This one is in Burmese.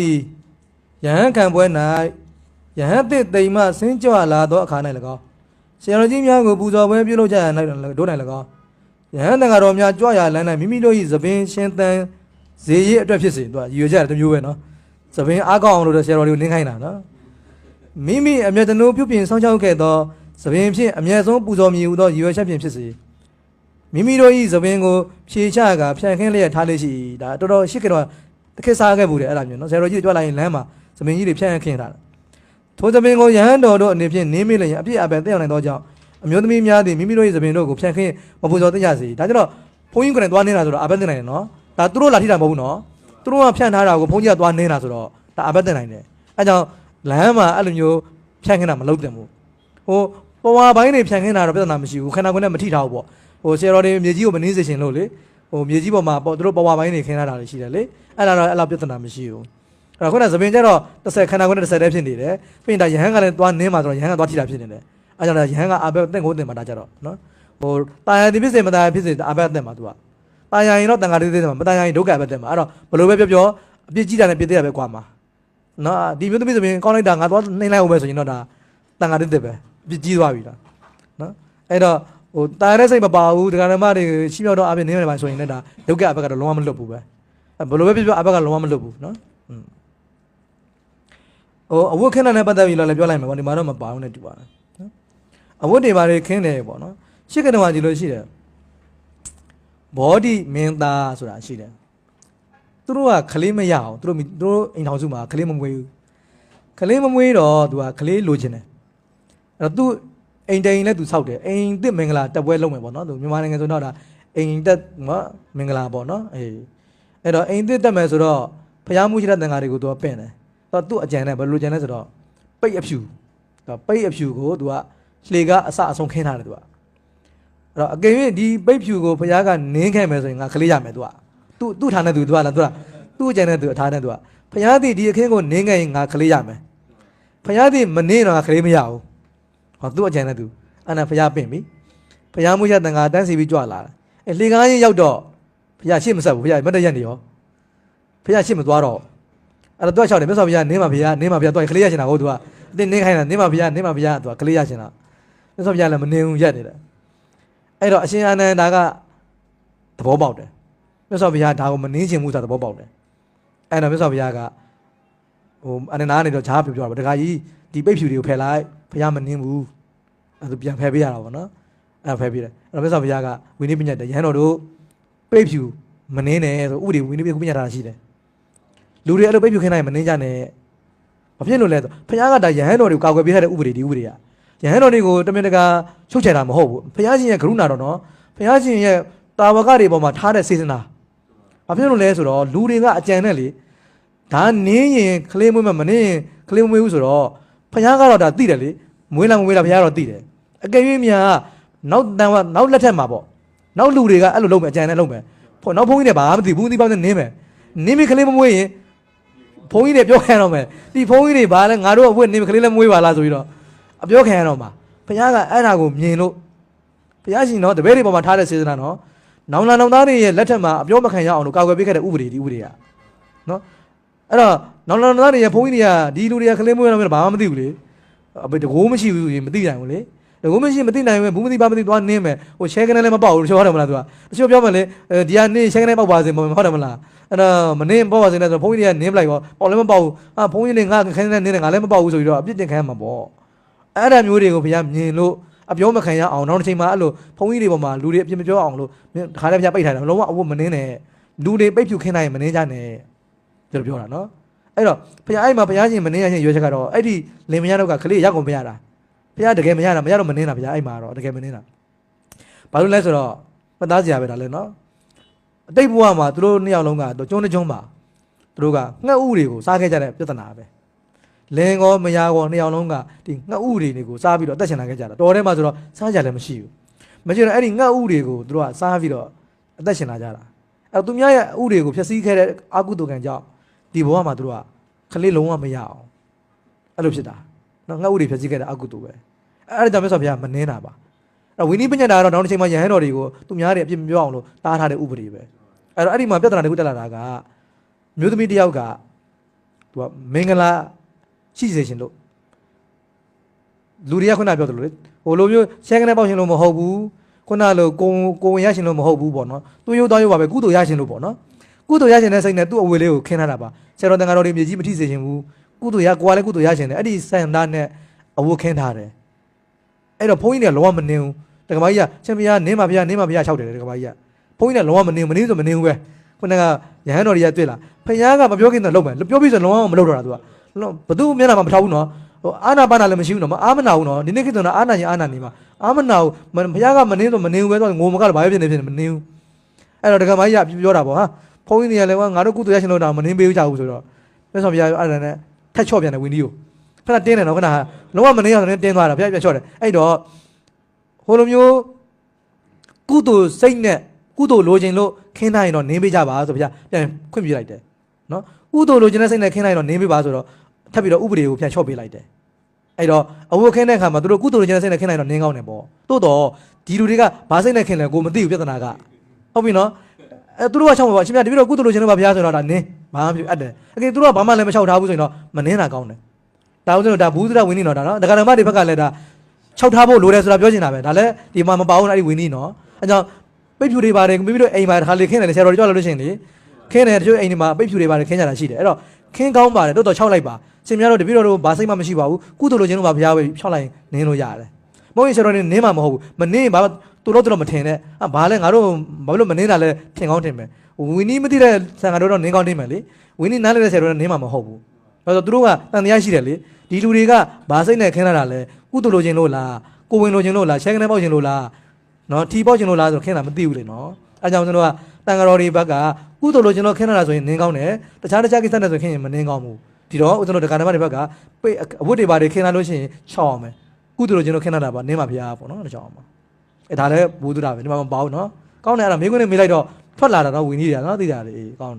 သည်ယဟန်ခံပွဲ၌ယဟန်သစ်တိမ်မှဆင်းကြွလာသောအခါ၌၎င်းဆရာတော်ကြီးများကိုပူဇော်ပွဲပြုလုပ်ကြရ၌တို့၌၎င်းယဟန်တန်ဃာတော်များကြွရလန်း၌မိမိတို့၏သပင်ရှင်သန်ဇေရည်အတွက်ဖြစ်စေသူကရည်ရွယ်ကြတယ်တစ်မျိုးပဲနော်သပင်အားကောင်းအောင်လို့တော့ဆရာတော်တွေကိုနင်းခိုင်းတာနော်မိမိအမျက်တနိုးပြုပြင်ဆောင်ချောက်ခဲ့သောသပင်ဖြင့်အမျက်ဆုံးပူဇော်မြည်ဟူသောရည်ရွယ်ချက်ဖြင့်ဖြစ်စေမိမိတို့ဤသပင်ကိုဖြေချကဖြန့်ခင်းလျက်ထားလေးရှိဒါတော်တော်ရှိကြတော့ တစ်ခက်စားခဲ့ဘူးတယ်အဲ့ဒါမျိုးနော်ဆရာတော်ကြီးကြွလာရင်လမ်းမှာသပင်ကြီးတွေဖြန့်ခင်းထားတာထိုသပင်ကိုယဟန်တော်တို့အနေဖြင့်နင်းမိလျင်အပြည့်အပယ်တက်ရောက်နိုင်သောကြောင့်အမျိုးသမီးများသည်မိမိတို့၏သပင်တို့ကိုဖြန့်ခင်းမပူဇော်သိကြစေဒါကြတော့ဘုန်းကြီးကိုယ်တိုင်သွားနေတာဆိုတော့အဘက်တက်နိုင်တယ်နော်ဒါသူတို့လာထိတာမဟုတ်ဘူးနော်သူတို့ကဖြန့်ထားတာကိုဘုန်းကြီးကသွားနေတာဆိုတော့ဒါအဘက်တက်နိုင်တယ်အဲကြောင့်လမ်းမှာအဲ့လိုမျိုးဖြန့်ခင်းတာမလုပ်တင်ဘူးဟိုပေါ်ဝါပိုင်းတွေဖြန့်ခင်းတာတော့ပြဿနာမရှိဘူးခန္ဓာကိုယ်နဲ့မထိထားဘူးပေါ့ဟိုဆရာတော်တွေမြေကြီးကိုမနှင်းစေချင်လို့လေ ဟိုမြေကြီးပေါ်မှာပေါ့သူတို့ပေါ်ဝါပိုင်းတွေခင်းထားတာတွေရှိတယ်လေအဲ့ဒါတော့အဲ့လောက်ပြဿနာမရှိဘူးအဲ့တော့ခုနကသပင်ကျတော့30ခန္ဓာကိုယ်နဲ့30တည်းဖြစ်နေတယ်ပြီးရင်ဒါယဟန်ကလည်းသွားနင်းမှာဆိုတော့ယဟန်ကသွားထိတာဖြစ်နေတယ်အဲ့ကြောင့်ဒါယဟန်ကအဘက်တင့်ကိုတင်မှာဒါကြတော့နော်ဟိုတာယာတိဖြစ်စေမတာယာဖြစ်စေအဘက်တင်မှာသူကတာယာရင်တော့တန်ခါတိသေးတယ်မှာမတာယာရင်ဒုက္ခအဘက်တင်မှာအဲ့တော့ဘယ်လိုပဲပြောပြောအပြစ်ကြီးတာနဲ့ပြစ်သေးတာပဲကွာမှာနော်ဒီမျိုးသမီးဆိုရင်ကောင်းလိုက်တာငါသွားနှိမ့်လိုက်အောင်ပဲဆိုရင်တော့ဒါတန်ခါတိသေးပဲအပြစ်ကြီးသွားပြီလားနော်အဲ့တော့ ဟိုတာရတဲ့စိတ်မပါဘူးဒကာဓမ္မတွေရှိမြောက်တော့အပြင်နေနေပါဆိုရင်လည်းဒါဒုက္ခအဘက်ကတော့လုံးဝမလွတ်ဘူးပဲအဲဘယ်လိုပဲဖြစ်ဖြစ်အဘက်ကလုံးဝမလွတ်ဘူးနော်อืมဟိုအဝတ်ခင်းတဲ့နဲ့ပတ်သက်ပြီးတော့လည်းပြောလိုက်မယ်ပေါ့ဒီမှာတော့မပါဘူးနဲ့တူပါတယ်နော်အဝတ်တွေပါတွေခင်းတယ်ပေါ့နော်ရှစ်ကတဝါကြီးလို့ရှိတယ်ဘောဒီမင်းသားဆိုတာရှိတယ်သူတို့ကခလေးမရအောင်သူတို့မိသူတို့အိမ်ထောင်စုမှာခလေးမမွေးဘူးခလေးမမွေးတော့သူကခလေးလိုချင်တယ်အဲ့တော့သူ အိမ်တိန်လည်းသူဆောက်တယ်အိမ်တစ်မင်္ဂလာတက်ပွဲလုပ်မယ်ပေါ့နော်သူမြန်မာနိုင်ငံဆိုတော့ဒါအိမ်တက်မမင်္ဂလာပေါ့နော်အေးအဲ့တော့အိမ်တစ်တက်မယ်ဆိုတော့ဖျားမှုရှိတဲ့တန်ဃာတွေကိုသူကပင့်တယ်တော့သူ့အကြံနဲ့ဘယ်လိုကြံလဲဆိုတော့ပိတ်အဖြူတော့ပိတ်အဖြူကိုသူကလှေကအစအဆုံးခင်းထားတယ်သူကအဲ့တော့အကယ်၍ဒီပိတ်ဖြူကိုဖျားကနင်းခဲ့မယ်ဆိုရင်ငါခလေးရမယ်သူကသူ့သူ့ထားနဲ့သူသူကလားသူကသူ့အကြံနဲ့သူအထားနဲ့သူကဖျားသည်ဒီအခင်းကိုနင်းခဲ့ရင်ငါခလေးရမယ်ဖျားသည်မနင်းတော့ငါခလေးမရဘူး ဟောသူ့အကြံနဲ့သူအဲ့ဒါဖျားပင့်ပြီဖျားမှုရတန်ကတန်းစီပြီးကြွလာတယ်အဲလေကားကြီးရောက်တော့ဖျားရှေ့မဆက်ဘူးဖျားမတ်တရက်နေရောဖျားရှေ့မသွားတော့အဲ့တော့သူကလျှောက်တယ်မြတ်စွာဘုရားနင်းပါဘုရားနင်းပါဘုရားသူကကလေးရချင်တာဟုတ်သူကအတင်းနင်းခိုင်းတာနင်းပါဘုရားနင်းပါဘုရားသူကကလေးရချင်တာမြတ်စွာဘုရားလည်းမနင်းဘူးရက်နေတယ်အဲ့တော့အရှင်အာနန္ဒာကသဘောပေါက်တယ်မြတ်စွာဘုရားဒါကိုမနင်းချင်ဘူးဆိုတာသဘောပေါက်တယ်အဲ့တော့မြတ်စွာဘုရားကဟိုအာနန္ဒာကနေတော့ဂျားပြောပြတာပေါ့တခါကြီးဒီပိတ်ဖြူတွေကိုဖယ်လိုက် ဘုရားမနင်းဘူးအဲ့ဒါပြန်ဖယ်ပေးရတာပေါ့နော်အဲ့ဒါဖယ်ပေးတယ်အဲ့တော့မြတ်စွာဘုရားကဝိနည်းပညာတယ်ရဟန်းတော်တို့ပိတ်ဖြူမနှင်းနဲ့ဆိုဥပဒေဝိနည်းပညာတာရှိတယ်လူတွေအဲ့လိုပိတ်ဖြူခင်းနိုင်မနှင်းကြနဲ့ဘာဖြစ်လို့လဲဆိုဘုရားကဒါရဟန်းတော်တွေကိုကာကွယ်ပေးထားတဲ့ဥပဒေဒီဥပဒေကရဟန်းတော်တွေကိုတမင်တကာချုပ်ချယ်တာမဟုတ်ဘူးဘုရားရှင်ရဲ့ကရုဏာတော်နော်ဘုရားရှင်ရဲ့တာဝကတွေပေါ်မှာထားတဲ့စေစနာဘာဖြစ်လို့လဲဆိုတော့လူတွေကအကြံနဲ့လေဒါနင်းရင်ခလေးမွေးမမနင်းရင်ခလေးမွေးဘူးဆိုတော့ ဘုရားကတော့ဒါသိတယ်လေမွေးလာမမွေးလာဘုရားတော့သိတယ်အကယ်၍များနောက်တန်ကနောက်လက်ထက်မှာပေါ့နောက်လူတွေကအဲ့လိုလုပ်မယ်အကြံနဲ့လုပ်မယ်ဖို့နောက်ဘုန်းကြီးတွေဘာမှမသိဘူးသီးပေါင်းနဲ့နင်းမယ်နင်းမိကလေးမမွေးရင်ဘုန်းကြီးတွေပြောခံရတော့မယ်ဒီဘုန်းကြီးတွေဘာလဲငါတို့အဝတ်နင်းမိကလေးလည်းမွေးပါလားဆိုပြီးတော့အပြောခံရတော့မှာဘုရားကအဲ့ဒါကိုမြင်လို့ဘုရားရှင်တော့တပည့်တွေပေါ်မှာထားတဲ့စေတနာနော်နောင်လာနောင်သားတွေရဲ့လက်ထက်မှာအပြောမခံရအောင်လို့ကာကွယ်ပေးခဲ့တဲ့ဥပဒေဒီဥပဒေကနော် အဲ့တော့နောင်လာနောင်သားတွေရဲ့ဘုန်းကြီးတွေကဒီလူတွေကကလေးမွေးတော့ဘာမှမသိဘူးလေအဘတကိုးမရှိဘူးရင်မသိနိုင်ဘူးလေတကိုးမရှိမသိနိုင်ဘူးဘူးမသိပါမသိသွားနင်းမယ်ဟိုရှဲကနေလည်းမပေါက်ဘူးတချို့ဟုတ်တယ်မလားသူကတချို့ပြောမှလေဒီကနင်းရှဲကနေပေါက်ပါစေမဟုတ်တယ်မလားအဲ့တော့မနင်းပေါက်ပါစေနဲ့ဆိုဘုန်းကြီးတွေကနင်းပလိုက်ပေါ့ပေါက်လည်းမပေါက်ဘူးအာဘုန်းကြီးတွေငါခင်းနေနေငါလည်းမပေါက်ဘူးဆိုပြီးတော့အပြစ်တင်ခံရမှာပေါ့အဲ့ဒါမျိုးတွေကိုဘုရားမြင်လို့အပြောမခံရအောင်နောက်တစ်ချိန်မှာအဲ့လိုဘုန်းကြီးတွေပေါ်မှာလူတွေအပြစ်မပြောအောင်လို့တခါတည်းဘုရားပိတ်ထားတယ်လုံးဝအဝတ်မနင်းနဲ့လူတွေပိတ်ဖြူခင်းနိုင်ရင်မနင်းကြနဲ့ ကျွန်တော်ပြောတာနော်အဲ့တော့ဘုရားအဲ့မှာဘုရားရှင်မနှင်းရခြင်းရွေးချက်ကတော့အဲ့ဒီလင်မယားတို့ကကလေးရောက်ကုန်မရတာဘုရားတကယ်မရတာမရတော့မနှင်းတာဘုရားအဲ့မှာတော့တကယ်မနှင်းတာဘာလို့လဲဆိုတော့မသားစရာပဲဒါလဲနော်အတိတ်ဘဝမှာသူတို့နှစ်ယောက်လုံးကတော့ကျုံးတစ်ကျုံးပါသူတို့ကငှက်ဥတွေကိုစားခဲ့ကြတဲ့ပြဿနာပဲလင်ကောမယားကောနှစ်ယောက်လုံးကဒီငှက်ဥတွေကိုစားပြီးတော့အသက်ရှင်လာခဲ့ကြတာတော်ထဲမှာဆိုတော့စားကြလည်းမရှိဘူးမရှိတော့အဲ့ဒီငှက်ဥတွေကိုသူတို့ကစားပြီးတော့အသက်ရှင်လာကြတာအဲ့တော့သူများရဲ့ဥတွေကိုဖျက်ဆီးခဲ့တဲ့အကုသိုလ်ကံကြောင့် ဒီဘဝမှာသူတို့ကခလေးလုံးဝမရအောင်အဲ့လိုဖြစ်တာနော်ငှက်ဥတွေဖြစ်စီခဲ့တဲ့အကုသိုလ်ပဲအဲ့ဒါကြောင့်မြတ်စွာဘုရားမနှင်းတာပါအဲ့ဝိနည်းပညာတာကတော့နောက်တစ်ချိန်မှာယဟန်တော်တွေကိုသူများတွေအပြစ်မပြောအောင်လို့တားထားတဲ့ဥပဒေပဲအဲ့တော့အဲ့ဒီမှာပြဿနာတစ်ခုတက်လာတာကမျိုးသမီးတစ်ယောက်ကသူကမင်္ဂလာရှိစေရှင်လို့လူတွေကခုနပြောသလိုလေဟိုလိုမျိုးရှယ်ကနေပေါက်ရှင်လို့မဟုတ်ဘူးခုနလိုကိုကိုဝင်ရရှင်လို့မဟုတ်ဘူးပေါ့နော်သူရုပ်သားရုပ်ပါပဲကုသိုလ်ရရှင်လို့ပေါ့နော် ကုသိုလ်ရရှင်တဲ့စိတ်နဲ့သူ့အဝေလေးကိုခင်းထားတာပါဆရာတော်တန်ဃာတော်တွေမြေကြီးမထိစေရှင်ဘူးကုသိုလ်ရကိုကလည်းကုသိုလ်ရရှင်တယ်အဲ့ဒီစံသားနဲ့အဝတ်ခင်းထားတယ်အဲ့တော့ဘုန်းကြီးတွေကလောကမနေဘူးတက္ကမကြီးကရှင်ဘုရားနင်းပါဘုရားနင်းပါဘုရား၆တယ်တက္ကမကြီးကဘုန်းကြီးကလောကမနေဘူးမနေဆိုမနေဘူးပဲခုနကရဟန်းတော်တွေကတွေ့လာဖခင်ကမပြောခင်တော့လုံးမယ်ပြောပြီးဆိုလုံးဝမလုပ်တော့တာသူကဘသူမျက်နှာမှာမထောက်ဘူးနော်ဟိုအာနာပါနာလည်းမရှိဘူးနော်မအာမနာဘူးနော်ဒီနေ့ခေတ်ကတော့အာနာရင်အာနာနေမှာအာမနာဘူးဘုရားကမနေဆိုမနေဘူးပဲဆိုငိုမကတော့ဘာဖြစ်နေဖြစ်နေမနေဘူးအဲ့တော့တက္ကမကြီးကပြောတာပေါ့ဟာ ဘုန်းကြီးတွေကလည်းငါတို့ကုသိုလ်ရရှင်လို့တော့မနေပေးကြဘူးဆိုတော့မြတ်စွာဘုရားအဲ့ဒါနဲ့ထက်ချော့ပြန်တယ်ဝင်းကြီးကိုခဏတင်းတယ်နော်ခဏလုံးဝမနေရတော့တင်းသွားတာဘုရားပြန်ချော့တယ်အဲ့တော့ဟိုလိုမျိုးကုသိုလ်စိတ်နဲ့ကုသိုလ်လိုချင်လို့ခင်းထားရင်တော့နေပေးကြပါဆိုဘုရားပြန်ခွင့်ပြုလိုက်တယ်နော်ကုသိုလ်လိုချင်တဲ့စိတ်နဲ့ခင်းထားရင်တော့နေပေးပါဆိုတော့ထပ်ပြီးတော့ဥပဒေကိုပြန်ချော့ပေးလိုက်တယ်အဲ့တော့အဝတ်ခင်းတဲ့အခါမှာသူတို့ကုသိုလ်လိုချင်တဲ့စိတ်နဲ့ခင်းလိုက်တော့နင်းကောင်းတယ်ပေါ့တိုးတော့ဒီလူတွေကဘာစိတ်နဲ့ခင်းလဲကိုမသိဘူးပြဿနာကဟုတ်ပြီနော် အဲသူတို့ကချောင်းပါပါအရှင်မြတ်တပည့်တော်ကုသိုလ်လိုချင်လို့ပါဘုရားဆိုတော့ဒါနင်းဘာမှမဖြစ်အပ်တယ်အကယ်သူတို့ကဘာမှလည်းမချောက်ထားဘူးဆိုရင်တော့မနင်းတာကောင်းတယ်ဒါဦးဇင်းတို့ဒါဘူးသရဝင်းနေတော့ဒါနော်ဒကာဓမ္မတွေဘက်ကလည်းဒါချောက်ထားဖို့လိုတယ်ဆိုတာပြောချင်တာပဲဒါလည်းဒီမှာမပါဘူးနော်အဲ့ဒီဝင်းနေနော်အဲကြောင့်ပိတ်ဖြူတွေပါတယ်မိမိတို့အိမ်မှာတစ်ခါလေခင်းတယ်လေဆရာတော်တွေကြောက်လို့လို့ရှိရင်လေခင်းတယ်တချို့အိမ်တွေမှာပိတ်ဖြူတွေပါတယ်ခင်းကြတာရှိတယ်အဲ့တော့ခင်းကောင်းပါတယ်တော်တော်ချောက်လိုက်ပါရှင်များတို့တပည့်တော်တို့ဘာစိတ်မှမရှိပါဘူးကုသိုလ်လိုချင်လို့ပါဘုရားပဲဖြောက်လိုက်ရင်နင်းလို့ရတယ်မဟုတ်ရင်ဆရာတော်တွေနင်းမှာမဟုတ်ဘူးမနင်းရင်ဘာ သူတို့တော့မထင်နဲ့အာဘာလဲငါတို့ဘာလို့မနင်းတာလဲထင်ကောင်းထင်မယ်ဝင်းနီးမသိတဲ့ဆံဃာတို့တော့နင်းကောင်းထင်မယ်လေဝင်းနီးနားလဲတဲ့ဆရာတော်ကနင်းမှာမဟုတ်ဘူးအဲ့တော့သူတို့ကတန်တရားရှိတယ်လေဒီလူတွေကဘာစိတ်နဲ့ခင်းလာတာလဲကုသိုလ်လိုချင်လို့လားကိုဝင်လိုချင်လို့လားရှဲကနေပေါက်ချင်လို့လားနော်ထီပေါက်ချင်လို့လားဆိုခင်းတာမသိဘူးလေနော်အဲကြောင့်ကျွန်တော်ကတန်ဃာတော်တွေဘက်ကကုသိုလ်လိုချင်လို့ခင်းလာတာဆိုရင်နင်းကောင်းတယ်တခြားတခြားကိစ္စနဲ့ဆိုခင်းရင်မနင်းကောင်းဘူးဒီတော့ကျွန်တော်ဒကာနမတွေဘက်ကပိတ်အဝတ်တွေပါတွေခင်းလာလို့ရှိရင်ချောက်အောင်မယ်ကုသိုလ်လိုချင်လို့ခင်းလာတာပါနင်းပါဗျာပေါ့နော်ဒါကြောင့်အောင်ပါ အဲဒါလည်းဘူးသူတာပဲဒီမှာမပေါ့နော်ကောင်းတယ်အဲ့ဒါမိခွန်းနဲ့မေးလိုက်တော့ထွက်လာတာတော့ဝင်ကြီးတယ်နော်သိတာလေအေးကောင်းတယ်